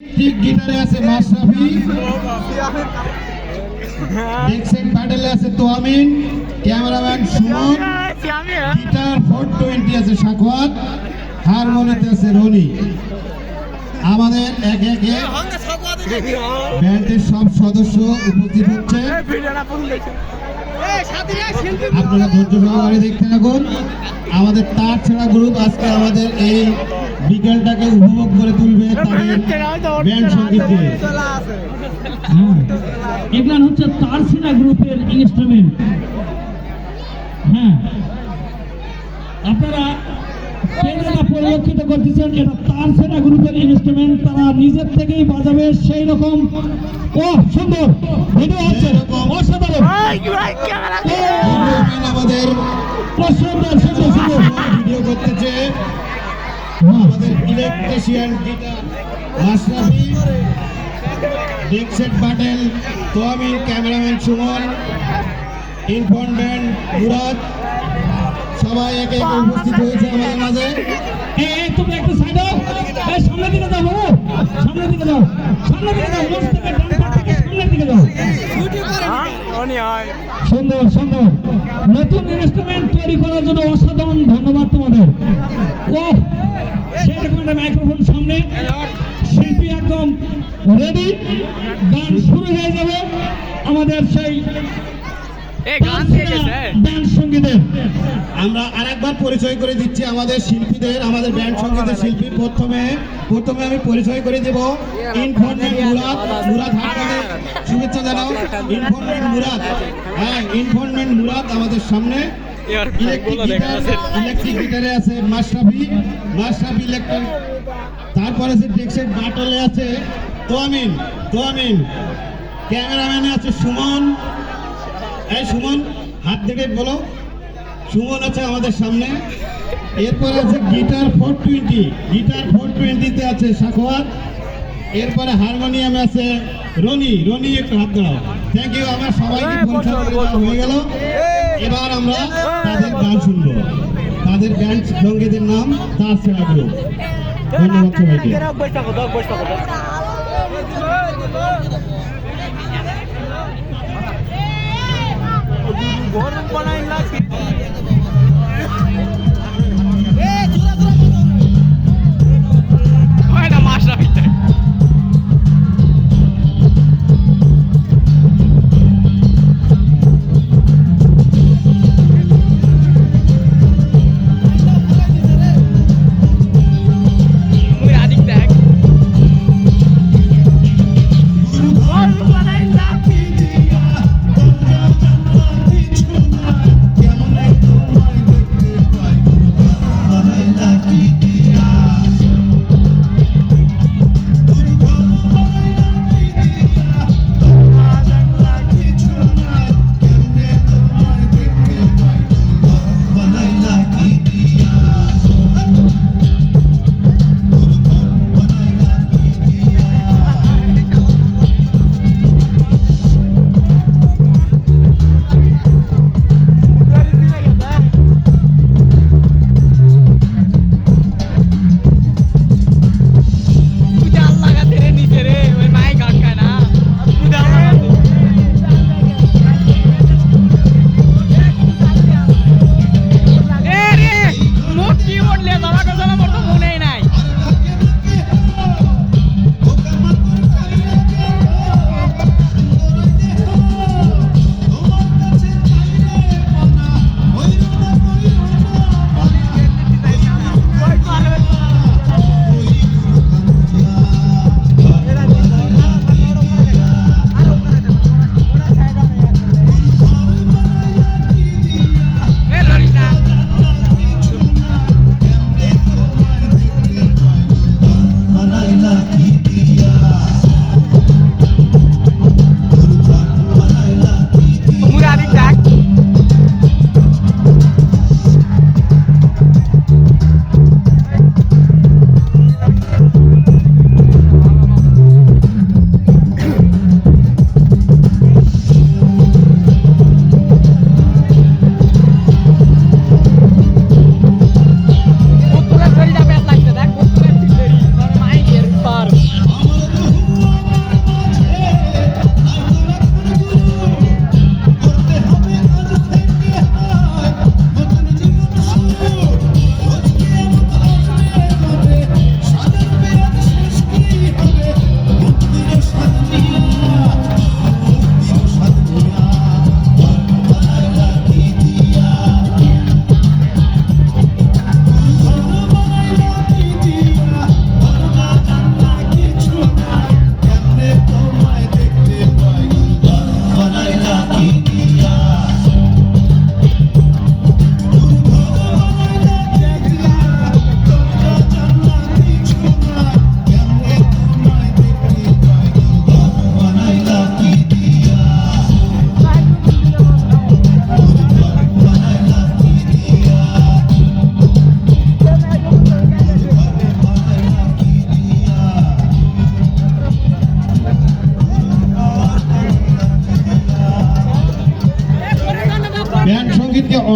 ঠিক গিটারে আছে মাশরাফি। ডেক্সেন প্যাডেলে আছে তোয়ামিন cameraman Suman guitar four twenty আছে সাকওয়াত হারমোনিতে আছে রনি। আমাদের এক একে ব্যান্ডের সব সদস্য উপস্থিত হচ্ছে। আপনারা ধৈর্য সহকারে দেখতে থাকুন। আমাদের তার ছেড়া গ্রুপ আজকে আমাদের এই বিকেলটাকে উপভোগ করে তুলবে তাদের ব্যান্ড সংগীত দিয়ে হ্যাঁ হচ্ছে তারসিনা গ্রুপের ইনস্ট্রুমেন্ট হ্যাঁ। আপনারা যারা পরিলক্ষিত করতেছেন এটা তারসিনা গ্রুপের ইনস্ট্রুমেন্ট তারা নিজের থেকেই বাজাবে সেই রকম ও সুন্দর। ভিডিও হচ্ছে অসাধারণ। আমাদের অসাধারণ সুন্দর সুন্দর। ভিডিও করতেছে আমাদের ইলেকট্রিশিয়ান গিটার মাশরাফি ডেক্সেট পাটেল তোয়ামিন ক্যামেরাম্যান সুমন ইনফন্ডেন্ট মুরাদ সবাই একে একে উপস্থিত হয়েছে আমাদের মাঝে। এই তোমরা একটু সাইড সামনের দিকে যাও বাবু। সামনের দিকে যাও সামনের থেকে সামনের দিকে যাও সুন্দর সুন্দর। নতুন ইনস্ট্রুমেন্ট তৈরি করার জন্য অসাধারণ ধন্যবাদ তোমাদের। ও সেরকম একটা মাইক্রোফোন সামনে। শিল্পী একদম রেডি গান শুরু হয়ে যাবে। আমাদের সেই আমরা আরেকবার পরিচয় করে দিচ্ছি আমাদের শিল্পীদের আমাদের ব্যান্ড সঙ্গীতের শিল্পী। প্রথমে প্রথমে আমি পরিচয় করে দেব ইনফরমেন্ট মুরাদ। মুরাদ হাটে শুভেচ্ছা জানাও। ইনফরমেন্ট মুরাদ। হ্যাঁ ইনফরমেন্ট মুরাদ আমাদের সামনে। ইলেকট্রিক ইলেকট্রিক গিটারে আছে মাশরাফি। মাশরাফি ইলেকট্রিক। তারপরে আছে ডেক্সেট বাটলে আছে তোয়ামিন। তোয়ামিন। ক্যামেরাম্যানে আছে সুমন। এই সুমন হাত দেখে বলো সুমন আছে আমাদের সামনে এরপরে আছে guitar four twenty guitar four টোয়েন্টিতে আছে সাখোয়াত এরপরে হারমোনিয়ামে আছে রনি রনি একটু হাত দাঁড়াও থ্যাংক ইউ আমরা সবাইকে হয়ে গেল এবার আমরা তাদের গান শুনব তাদের ব্যান্ড সঙ্গীতের নাম তার সেরা গ্রুপ ধন্যবাদ সবাইকে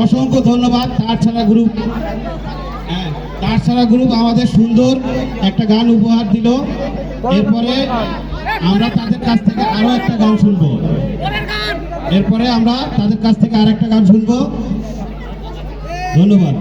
অসংখ্য ধন্যবাদ। তার ছাড়া গ্রুপ হ্যাঁ তার ছাড়া গ্রুপ আমাদের সুন্দর একটা গান উপহার দিল। এরপরে আমরা তাদের কাছ থেকে আরও একটা গান শুনব। এরপরে আমরা তাদের কাছ থেকে আর একটা গান শুনব। ধন্যবাদ।